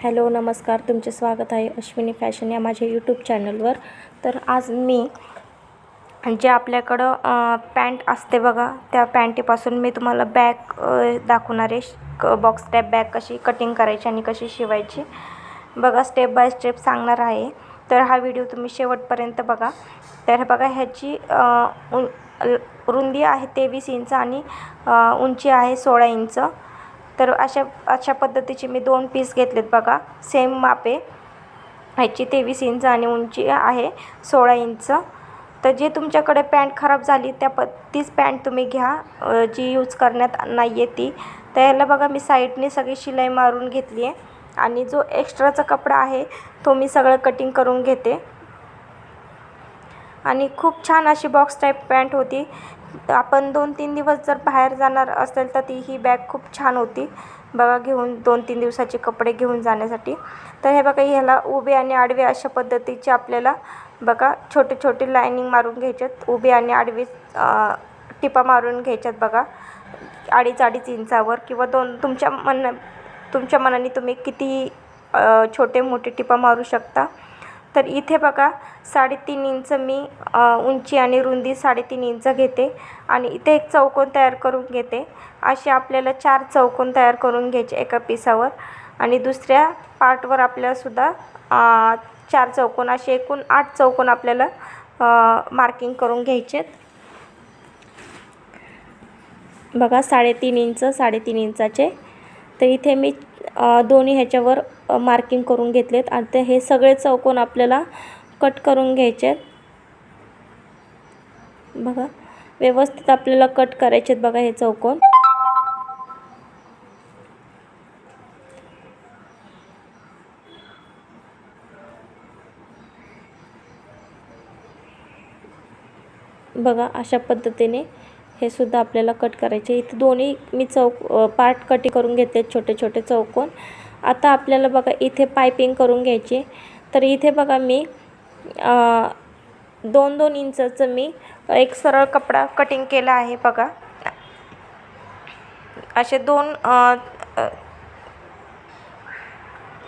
Hello नमस्कार. तुमचे स्वागत आहे अश्विनी फॅशन या माझ्या यूट्यूब चॅनलवर तर आज मी जे आपल्याकडं पॅन्ट असते बघा त्या पॅन्टीपासून मी तुम्हाला बॅग दाखवणार आहे. क बॉक्स टॅप बॅग कशी कटिंग करायची आणि कशी शिवायची. बघा स्टेप बाय स्टेप सांगणार आहे. तर हा व्हिडिओ तुम्ही शेवटपर्यंत बघा. तर बघा ह्याची रुंदी आहे तेवीस इंच आणि उंची आहे सोळा इंच. तर अशा अशा पद्धतीचे मी दोन पीस घेतलेत बघा. सेम मापे. ह्याची तेवीस इंच आणि उंची आहे सोळा इंच. तर जे तुमच्याकडे पॅन्ट खराब झाली त्या प तीच पॅन्ट तुम्ही घ्या. जी यूज करण्यात नाही आहे ती. तर याला बघा मी साईडने सगळी शिलाई मारून घेतली आहे. आणि जो एक्स्ट्राचा कपडा आहे तो मी सगळं कटिंग करून घेते. आणि खूप छान अशी बॉक्स टाईप पॅन्ट होती. आपण दोन तीन दिवस जर बाहेर जाणार असेल तर ती ही बॅग खूप छान होती. बघा घेऊन दोन तीन दिवसाचे कपडे घेऊन जाण्यासाठी. तर हे बघा ह्याला उभे आणि आडवे अशा पद्धतीचे आपल्याला बघा छोटे छोटे लायनिंग मारून घ्यायच्यात उभे आणि आडवे टिपा मारून घ्यायच्यात बघा. अडीच अडीच इंचावर किंवा दोन तुमच्या मन तुमच्या मनाने तुम्ही किती छोटे मोठे टिपा मारू शकता. तर इथे बघा साडेतीन इंच मी उंची आणि रुंदी साडेतीन इंच घेते आणि इथे एक चौकोन तयार करून घेते. असे आपल्याला चार चौकोन तयार करून घ्यायचे एका पिसावर. आणि दुसऱ्या पार्टवर आपल्यालासुद्धा चार चौकोन असे एकूण आठ चौकोन आपल्याला मार्किंग करून घ्यायचेत. बघा साडेतीन इंच साडेतीन इंचाचे. तर इथे मी दोन्ही ह्याच्यावर मार्किंग करून घेतलेत आणि ते हे सगळे चौकोन आपल्याला कट करून घ्यायचे आहेत बघा व्यवस्थित आपल्याला कट करायचे आहेत बघा हे चौकोन. बघा अशा पद्धतीने हे सुद्धा आपल्याला कट करायचे. इथे दोन्ही मी चौक पार्ट कटी करून घेतले छोटे छोटे चौकोन. आता आपल्याला बघा इथे पायपिंग करून घ्यायची. तर इथे बघा मी दोन दोन इंचाचं मी एक सरळ कपडा कटिंग केला आहे बघा. असे दोन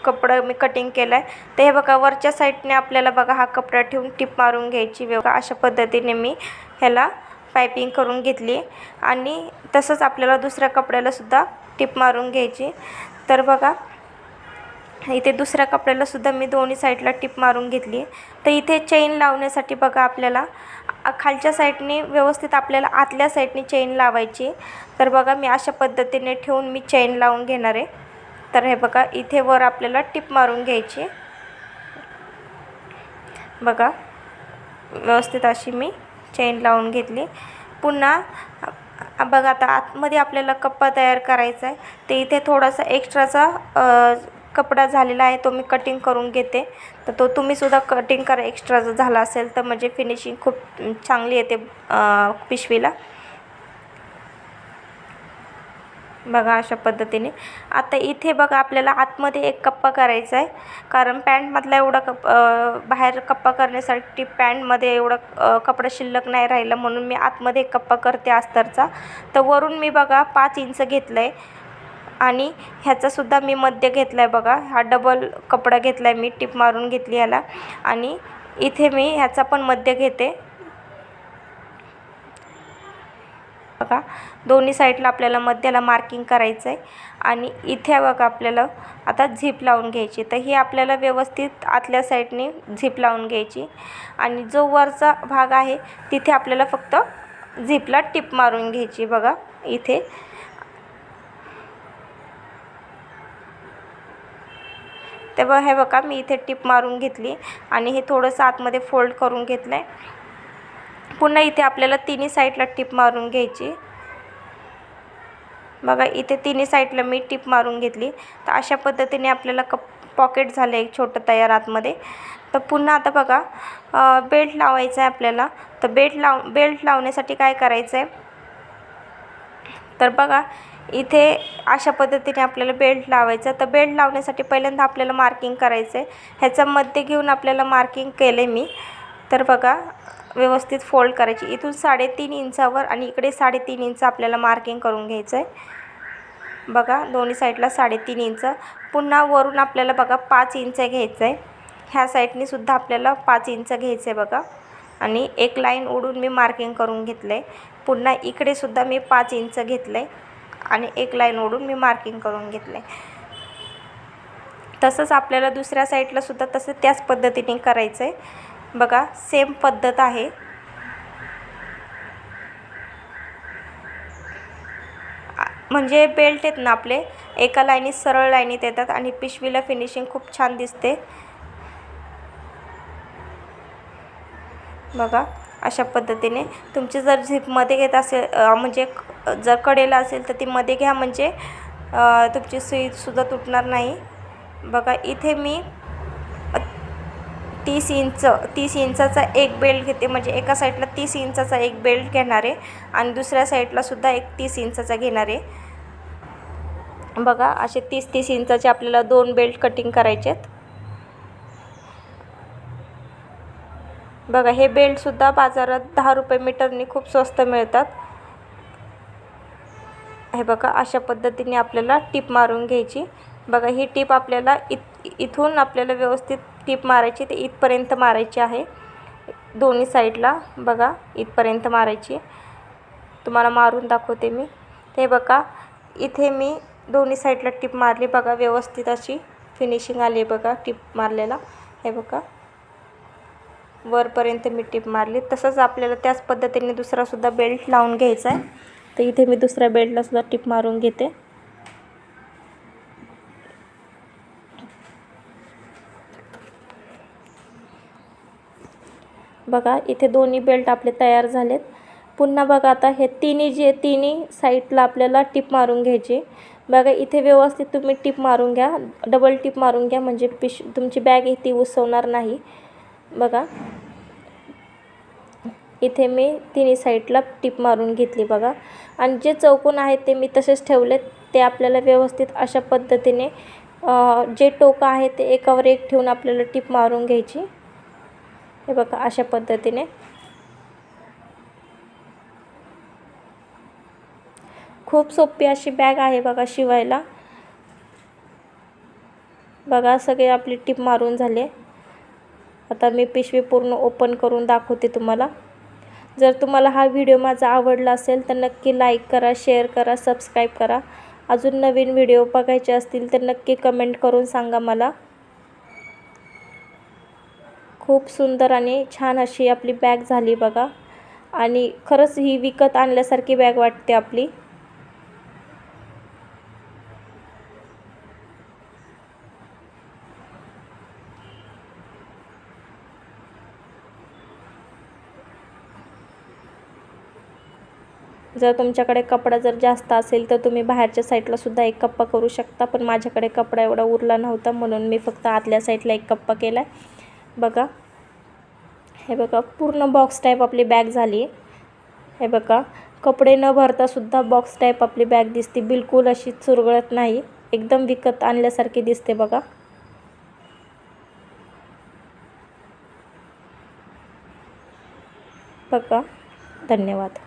कपडा मी कटिंग केला आहे तर हे बघा वरच्या साईडने आपल्याला बघा हा कपडा ठेवून टिप मारून घ्यायची बघा अशा पद्धतीने मी ह्याला पायपिंग करून घेतली. आणि तसंच आपल्याला दुसऱ्या कपड्यालासुद्धा टिप मारून घ्यायची. तर बघा इथे दुसऱ्या कपड्यालासुद्धा मी दोन्ही साईडला टिप मारून घेतली तर इथे चेन लावण्यासाठी बघा आपल्याला खालच्या साईडने व्यवस्थित आपल्याला आतल्या साईडने चेन लावायची तर बघा मी अशा पद्धतीने ठेवून मी चेन लावून घेणार आहे. तर हे बघा इथे वर आपल्याला टिप मारून घ्यायची बघा व्यवस्थित अशी मी चेन लावून घेतली. पुन्हा बघा आता आतमध्ये आपल्याला कप्पा तयार करायचा आहे. ते इथे थोडासा एक्स्ट्राचा कपडा झालेला आहे तो मी कटिंग करून घेते. तर तो तुम्हीसुद्धा कटिंग करा एक्स्ट्रा जर झाला असेल तर म्हणजे फिनिशिंग खूप चांगली येते पिशवीला. बघा अशा पद्धतीने. आता इथे बघा आपल्याला आतमध्ये एक कप्पा करायचा आहे. कारण पॅन्टमधला एवढा कप बाहेर कप्पा करण्यासाठी पॅन्टमध्ये एवढा कपडा शिल्लक नाही राहिला म्हणून मी आतमध्ये एक कप्पा करते अस्तरचा. तर वरून मी बघा पाच इंच घेतलं आहे आणि ह्याचासुद्धा मी मध्य घेतला आहे बघा. हा डबल कपडा घेतला आहे मी टिप मारून घेतली ह्याला आणि इथे मी ह्याचा पण मध्य घेते. बघा दोन्ही साईडला आपल्याला मध्याला मार्किंग करायचं आहे आणि इथे बघा आपल्याला आता झीप लावून घ्यायची. तर ही आपल्याला व्यवस्थित आतल्या साईडने झीप लावून घ्यायची. आणि जो वरचा भाग आहे तिथे आपल्याला फक्त झीपला टिप मारून घ्यायची बघा. इथे तेव्हा हे बघा मी इथे टिप मारून घेतली आणि हे थोडंसं आतमध्ये फोल्ड करून घेतलं आहे पुन्हा इथे आपल्याला तिन्ही साईडला टिप मारून घ्यायची. बघा इथे तिन्ही साईडला मी टिप मारून घेतली. तर अशा पद्धतीने आपल्याला कप पॉकेट झालं एक छोटं तयार आतमध्ये. तर पुन्हा आता बघा बेल्ट लावायचा आहे आपल्याला. तर बेल्ट लाव बेल्ट लावण्यासाठी काय करायचं आहे तर बघा इथे अशा पद्धतीने आपल्याला बेल्ट लावायचा तर बेल्ट लावण्यासाठी पहिल्यांदा आपल्याला मार्किंग करायचं आहे. ह्याचा मध्य घेऊन आपल्याला मार्किंग केले मी. तर बघा व्यवस्थित फोल्ड करायची. इथून साडेतीन इंचावर आणि इकडे साडेतीन इंच आपल्याला मार्किंग करून घ्यायचं आहे. बघा दोन्ही साईडला साडेतीन इंच. पुन्हा वरून आपल्याला बघा पाच इंच घ्यायचं आहे. ह्या साईडनी सुद्धा आपल्याला पाच इंच घ्यायचं आहे बघा. आणि एक लाईन ओढून मी मार्किंग करून घेतलं आहे पुन्हा इकडेसुद्धा मी पाच इंच घेतलं आहे आणि एक लाईन ओढून मी मार्किंग करून घेतलं. आहे तसंच आपल्याला दुसऱ्या साईडला सुद्धा तसं त्याच पद्धतीने करायचं आहे बघा सेम पद्धत आहे. म्हणजे बेल्ट आहेत ना आपले एका लाईनीत सरळ लाईनीत येतात आणि पिशवीला फिनिशिंग खूप छान दिसते. बघा अशा पद्धतीने तुमची जर झिपमध्ये घेत असेल म्हणजे जर कडेला असेल तर ती मध्ये घ्या म्हणजे तुमची सुईसुद्धा तुटणार नाही. बघा इथे मी तीस इंच तीस इंचाचा एक बेल्ट घेते. म्हणजे एका साईडला तीस इंचाचा एक बेल्ट घेणार आहे आणि दुसऱ्या साईडलासुद्धा एक तीस इंचाचा घेणार. आहे बघा असे तीस तीस इंचाचे आपल्याला दोन बेल्ट कटिंग करायचे आहेत. बघा हे बेल्टसुद्धा बाजारात दहा रुपये मीटरनी खूप स्वस्त मिळतात. हे बघा अशा पद्धतीने आपल्याला टीप मारून घ्यायची. बघा ही टीप आपल्याला इत इथून आपल्याला व्यवस्थित टीप मारायची ते इथपर्यंत मारायची आहे. दोन्ही साईडला बघा इथपर्यंत मारायची. तुम्हाला मारून दाखवते मी. ते बघा इथे मी दोन्ही साईडला टीप मारली. बघा व्यवस्थित अशी फिनिशिंग आली बघा टीप मारलेला. हे बघा वरपर्यंत मी टीप मारली. तसंच आपल्याला त्याच पद्धतीने दुसरासुद्धा बेल्ट लावून घ्यायचा आहे. तर इथे मी दुसऱ्या बेल्टला सुद्धा मारून घेते. बघा इथे दोन्ही बेल्ट आपले तयार झालेत. पुन्हा बघा आता हे तिन्ही जे तिन्ही साईडला आपल्याला टिप मारून घ्यायची. बघा इथे व्यवस्थित तुम्ही टिप मारून घ्या. डबल टिप मारून घ्या म्हणजे पिश तुमची बॅग इथे उसवणार नाही. बघा. इथे मी तिन्ही साईडला टीप मारून घेतली बघा. आणि जे चौकोन आहेत ते मी तसेच ठेवलेत. ते आपल्याला व्यवस्थित अशा पद्धतीने जे टोकं आहे ते एकावर एक ठेवून आपल्याला टीप मारून घ्यायची. हे बघा अशा पद्धतीने. खूप सोपी अशी बॅग आहे बघा शिवायला. बघा सगळे आपली टीप मारून झाले. आता मी पिशवी पूर्ण ओपन करून दाखवते तुम्हाला. जर तुम्हाला हा व्हिडिओ माझा आवडला असेल तर नक्की लाईक करा शेअर करा सबस्क्राईब करा. अजून नवीन व्हिडिओ बघायचे असतील तर नक्की कमेंट करून सांगा मला. खूप सुंदर आणि छान अशी आपली बॅग झाली बघा. आणि खरंच ही विकत आणल्यासारखी बॅग वाटते आपली. जर तुमच्याकडे कपडा जर जास्त असेल तर तुम्ही बाहेरच्या साईडला सुद्धा एक कप्पा करू शकता पण माझ्याकडे कपडा एवढा उरला नव्हता म्हणून मी फक्त आतल्या साईडला एक कप्पा केला आहे बघा. हे बघा पूर्ण बॉक्स टाईप आपली बॅग झाली. हे बघा. कपडे न भरतासुद्धा बॉक्स टाईप आपली बॅग दिसते. बिलकुल अशी चुरगळत नाही. एकदम विकत आणल्यासारखी दिसते बघा. बघा. धन्यवाद.